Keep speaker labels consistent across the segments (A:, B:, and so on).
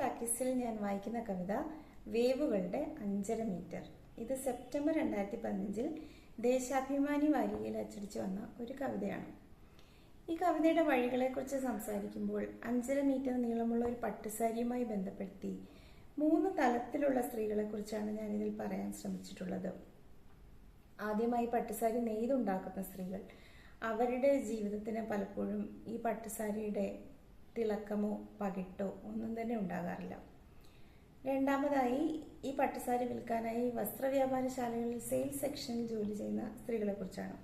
A: ടെക്സ്റ്റിൽ ഞാൻ വായിക്കുന്ന കവിത വേവുകളുടെ അഞ്ചര മീറ്റർ. ഇത് സെപ്റ്റംബർ രണ്ടായിരത്തി പതിനഞ്ചിൽ ദേശാഭിമാനി വാരികയിൽ അച്ചടിച്ചു വന്ന ഒരു കവിതയാണ്. ഈ കവിതയുടെ വഴികളെക്കുറിച്ച് സംസാരിക്കുമ്പോൾ അഞ്ചര മീറ്റർ നീളമുള്ള ഒരു പട്ടുസാരിയുമായി ബന്ധപ്പെടുത്തി മൂന്ന് തലത്തിലുള്ള സ്ത്രീകളെക്കുറിച്ചാണ് ഞാനിതിൽ പറയാൻ ശ്രമിച്ചിട്ടുള്ളത്. ആദ്യമായി പട്ടുസാരി നെയ്തുണ്ടാക്കുന്ന സ്ത്രീകൾ അവരുടെ ജീവിതത്തിന് പലപ്പോഴും ഈ പട്ടുസാരിയുടെ തിളക്കമോ പകിട്ടോ ഒന്നും തന്നെ ഉണ്ടാകാറില്ല. രണ്ടാമതായി ഈ പട്ടുസാരി വിൽക്കാനായി വസ്ത്രവ്യാപാരശാലകളിൽ സെയിൽസ് സെക്ഷനിൽ ജോലി ചെയ്യുന്ന സ്ത്രീകളെക്കുറിച്ചാണ്.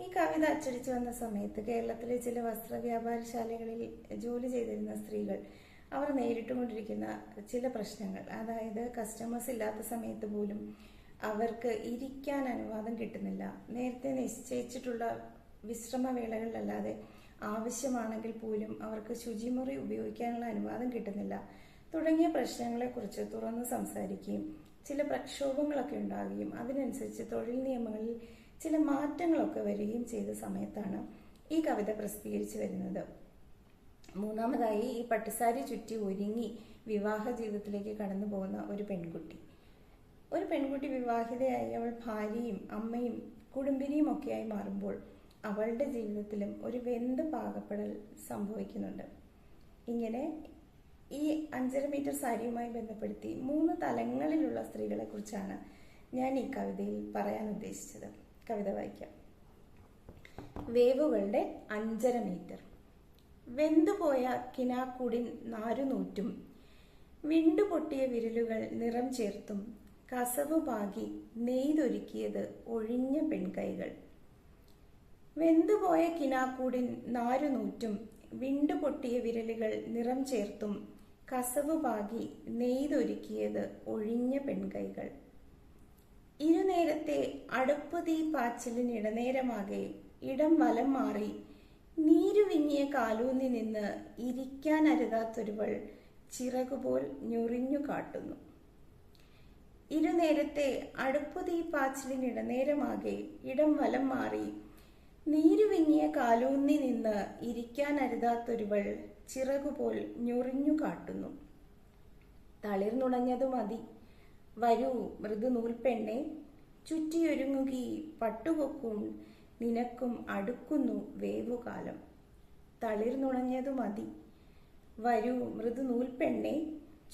A: ഈ കവിത അച്ചടിച്ചു വന്ന സമയത്ത് കേരളത്തിലെ ചില വസ്ത്രവ്യാപാരശാലകളിൽ ജോലി ചെയ്തിരുന്ന സ്ത്രീകൾ അവർ നേരിട്ടുകൊണ്ടിരിക്കുന്ന ചില പ്രശ്നങ്ങൾ. അതായത് കസ്റ്റമേഴ്സ് ഇല്ലാത്ത സമയത്ത് പോലും അവർക്ക് ഇരിക്കാൻ അനുവാദം കിട്ടുന്നില്ല. നേരത്തെ നിശ്ചയിച്ചിട്ടുള്ള വിശ്രമവേളകളിലല്ലാതെ ആവശ്യമാണെങ്കിൽ പോലും അവർക്ക് ശുചിമുറി ഉപയോഗിക്കാനുള്ള അനുവാദം കിട്ടുന്നില്ല. തുടങ്ങിയ പ്രശ്നങ്ങളെക്കുറിച്ച് തുറന്ന് സംസാരിക്കുകയും ചില പ്രക്ഷോഭങ്ങളൊക്കെ ഉണ്ടാകുകയും അതിനനുസരിച്ച് തൊഴിൽ നിയമങ്ങളിൽ ചില മാറ്റങ്ങളൊക്കെ വരികയും ചെയ്ത സമയത്താണ് ഈ കവിത പ്രസിദ്ധീകരിച്ചു വരുന്നത്. മൂന്നാമതായി ഈ പട്ടുസാരി ചുറ്റി ഒരുങ്ങി വിവാഹ ജീവിതത്തിലേക്ക് കടന്നു പോകുന്ന ഒരു പെൺകുട്ടി. ഒരു പെൺകുട്ടി വിവാഹിതയായി അവൾ ഭാര്യയും അമ്മയും കുടുംബിനിയും ഒക്കെയായി മാറുമ്പോൾ അവളുടെ ജീവിതത്തിലും ഒരു വെന്ത് പാകപ്പെടൽ സംഭവിക്കുന്നുണ്ട്. ഇങ്ങനെ ഈ അഞ്ചര മീറ്റർ സാരിയുമായി ബന്ധപ്പെടുത്തി മൂന്ന് തലങ്ങളിലുള്ള സ്ത്രീകളെ കുറിച്ചാണ് ഞാൻ ഈ കവിതയിൽ പറയാൻ ഉദ്ദേശിച്ചത്. കവിത വായിക്കാം. വേവുകളുടെ അഞ്ചര മീറ്റർ വെന്തുപോയ കിനാക്കൂടിൻ നാരുനൂറ്റും വിണ്ടുപൊട്ടിയ വിരലുകൾ നിറം ചേർത്തും കസവ് പാകി നെയ്തൊരുക്കിയത് ഒഴിഞ്ഞ പെൺകൈകൾ. വെന്തുപോയ കിനാക്കൂടിൻ നാരുനൂറ്റും വിണ്ടുപൊട്ടിയ വിരലുകൾ നിറം ചേർത്തും കസവ് പാകി നെയ്തൊരുക്കിയത് ഒഴിഞ്ഞ പെൺകൈകൾ. ഇരുനേരത്തെ അടുപ്പ് തീ പാച്ചിലിനിടനേരമാകെ ഇടം വലം മാറി നീരുവിങ്ങിയ കാലൂന്നി നിന്ന് ഇരിക്കാൻ അരുതാത്തൊരുവൾ ചിറകുപോൽ ഞൊറിഞ്ഞു കാട്ടുന്നു. ഇരുനേരത്തെ അടുപ്പ് തീ പാച്ചിലിനിടനേരമാകെ ഇടം വലം മാറി നീരുവിങ്ങിയ കാലൂന്നി നിന്ന് ഇരിക്കാൻ അരുതാത്തൊരുവൾ ചിറകുപോൽ ഞൊറിഞ്ഞു കാട്ടുന്നു. തളിർന്നുണഞ്ഞതു മതി. വരൂ മൃദുനൂൽപ്പെണ്ണെ ചുറ്റിയൊരുങ്ങുകി പട്ടുകൊക്കും നിനക്കും അടുക്കുന്നു വേവുകാലം. തളിർന്നുണഞ്ഞതു മതി. വരൂ മൃദുനൂൽപ്പെണ്ണെ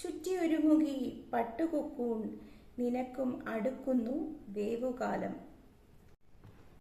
A: ചുറ്റിയൊരുങ്ങുകി പട്ടുകൊക്കൂൺ നിനക്കും അടുക്കുന്നു വേവുകാലം.